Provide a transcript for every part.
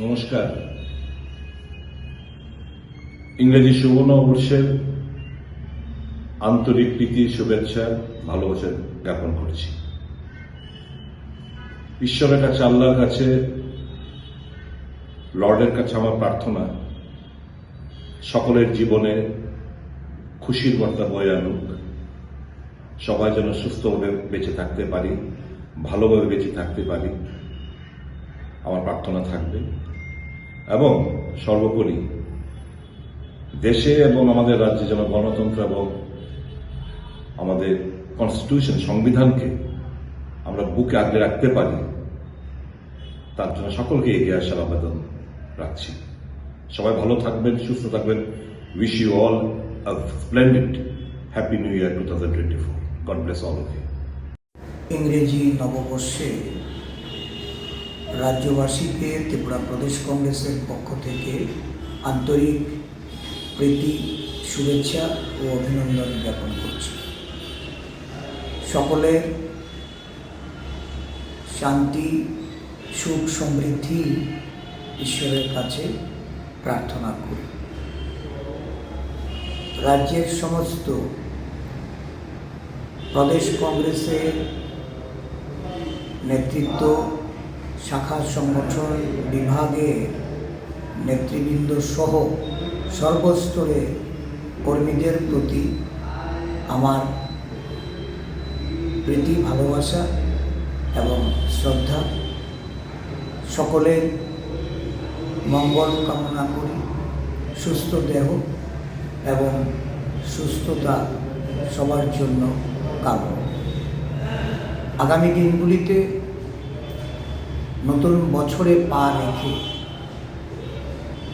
নমস্কার। ইংরেজি সুবর্ণবর্ষের আন্তরিক প্রীতি, শুভেচ্ছা, ভালোবাসা জ্ঞাপন করছি। ঈশ্বরের কাছে, আল্লাহর কাছে, লর্ডের কাছে আমার প্রার্থনা, সকলের জীবনে খুশির বার্তা বয়ে আনুক। সবাই যেন সুস্থভাবে বেঁচে থাকতে পারি, ভালোভাবে বেঁচে থাকতে পারি। আমার প্রার্থনা থাকবে। এবং সর্বোপরি দেশে এবং আমাদের রাজ্যে যেন গণতন্ত্র এবং আমাদের কনস্টিটিউশন সংবিধানকে আমরা বুকে আগলে রাখতে পারি, তার জন্য সকলকে এগিয়ে আসার আবেদন রাখছি। সবাই ভালো থাকবেন, সুস্থ থাকবেন। Wish you all splendid happy new year two thousand twenty four God bless all ইংরেজি নববর্ষে রাজ্যবাসীকে ত্রিপুরা প্রদেশ কংগ্রেসের পক্ষ থেকে আন্তরিক প্রীতি, শুভেচ্ছা ও অভিনন্দন জ্ঞাপন করছি। সকলের শান্তি, সুখ, সমৃদ্ধি ঈশ্বরের কাছে প্রার্থনা করি। রাজ্যের সমস্ত প্রদেশ কংগ্রেসের নেতৃত্ব শাখা সংগঠন বিভাগে নেতৃবৃন্দ সহ সর্বস্তরে কর্মীদের প্রতি আমার প্রীতি, ভালোবাসা এবং শ্রদ্ধা। সকলের মঙ্গল কামনা করি, সুস্থ দেহ এবং সুস্থতা সবার জন্য কাম্য। আগামী দিনগুলিতে নতুন বছরে পা রেখে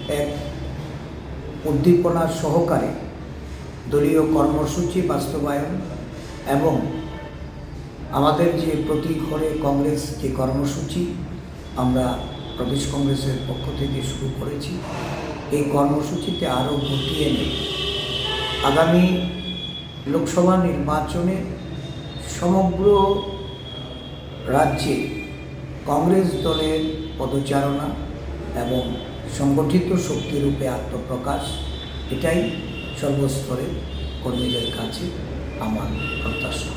এক উদ্দীপনার সহকারে দলীয় কর্মসূচি বাস্তবায়ন এবং আমাদের যে প্রতি ঘরে কংগ্রেস যে কর্মসূচি আমরা প্রদেশ কংগ্রেসের পক্ষ থেকে শুরু করেছি, এই কর্মসূচিতে আরও গতি এনে আগামী লোকসভা নির্বাচনে সমগ্র রাজ্যে কংগ্রেস দলের পদচারণা এবং সংগঠিত শক্তিরূপে আত্মপ্রকাশ এটাই সর্বস্তরের কর্মীদের কাছে আমার প্রত্যাশা।